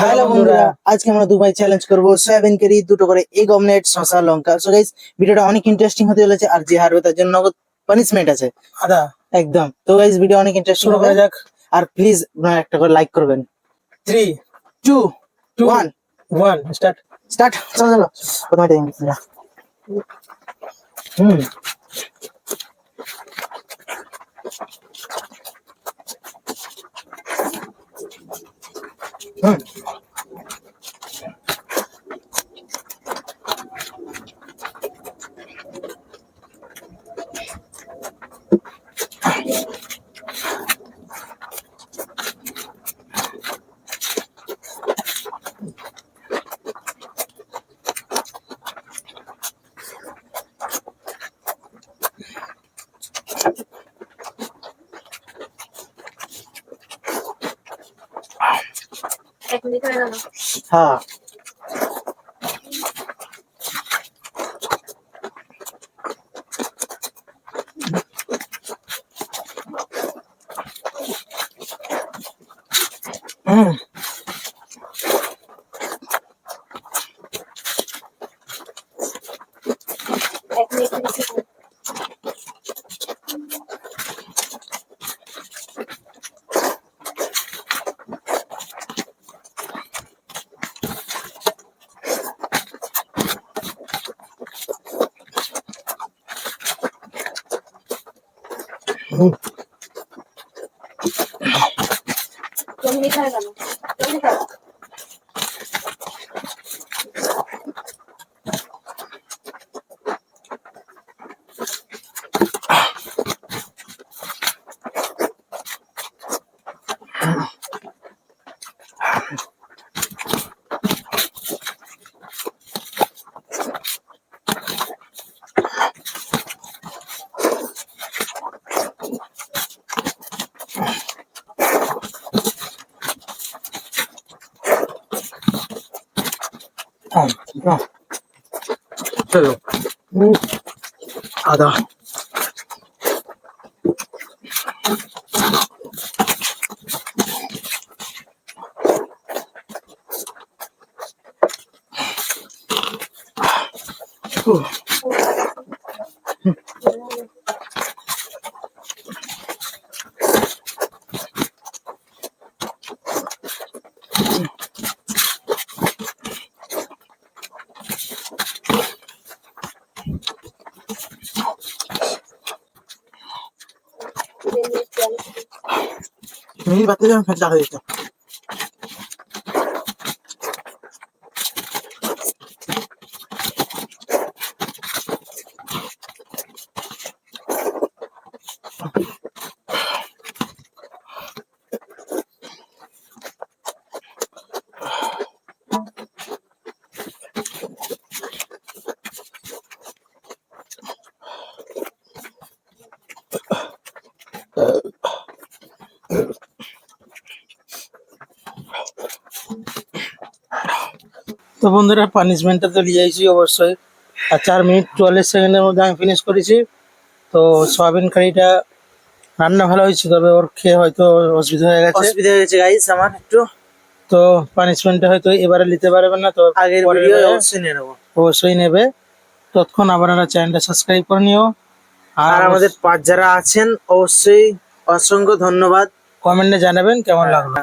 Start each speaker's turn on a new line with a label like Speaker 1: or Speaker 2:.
Speaker 1: Hello বন্ধুরা আজকে আমরা দুবাই চ্যালেঞ্জ করব সয়াবিন কারি দুটো করে এগ অমলেট শসা লঙ্কা। সো গাইস ভিডিওটা অনেক ইন্টারেস্টিং হতে চলেছে আর যে হারবে তার জন্য নগদ পানিশমেন্ট আছে।
Speaker 2: আদা।
Speaker 1: একদম। তো গাইস ভিডিও অনেক ইন্টারেস্টিং হবে।
Speaker 2: যাক।
Speaker 1: আর প্লিজ আপনারা একটা করে লাইক করবেন।
Speaker 2: Three
Speaker 1: two
Speaker 2: two
Speaker 1: one
Speaker 2: one start
Speaker 1: start চলো চলো। প্রথমে হুম। 응.
Speaker 3: え、これで
Speaker 1: 大？読
Speaker 3: みたいなの？読み替えだ。
Speaker 1: 아, 기가 저요.
Speaker 3: 오, 아다. 후. সেকেন্ড।
Speaker 1: মিনিট বাদ দিলে আমি ফের টাকা দিতাম
Speaker 2: তো বন্ধুরা পানিশমেন্টটা তো নিয়ে আইছি অবশ্যই। আর চার মিনিট চুয়াল্লিশ সেকেন্ডের মধ্যে আমি ফিনিশ করেছি। তো সয়াবিন কারিটা রান্না ভালো হয়েছে তবে ওর খেয়ে হয়তো অসুবিধা হয়ে গেছে।
Speaker 1: অসুবিধা হয়ে গেছে গাইস আমার একটু।
Speaker 2: তো পানিশমেন্টটা হয়তো এবারে নিতে পারবেন না তো
Speaker 1: আগের ভিডিও অবশ্যই নেব।
Speaker 2: অবশ্যই নেবে। তৎক্ষণ আপনারা চ্যানেলটা সাবস্ক্রাইব করে নিও।
Speaker 1: আর আমাদের পাঁচ যারা আছেন অবশ্যই অসংখ্য ধন্যবাদ।
Speaker 2: কমেন্টে জানাবেন কেমন লাগল।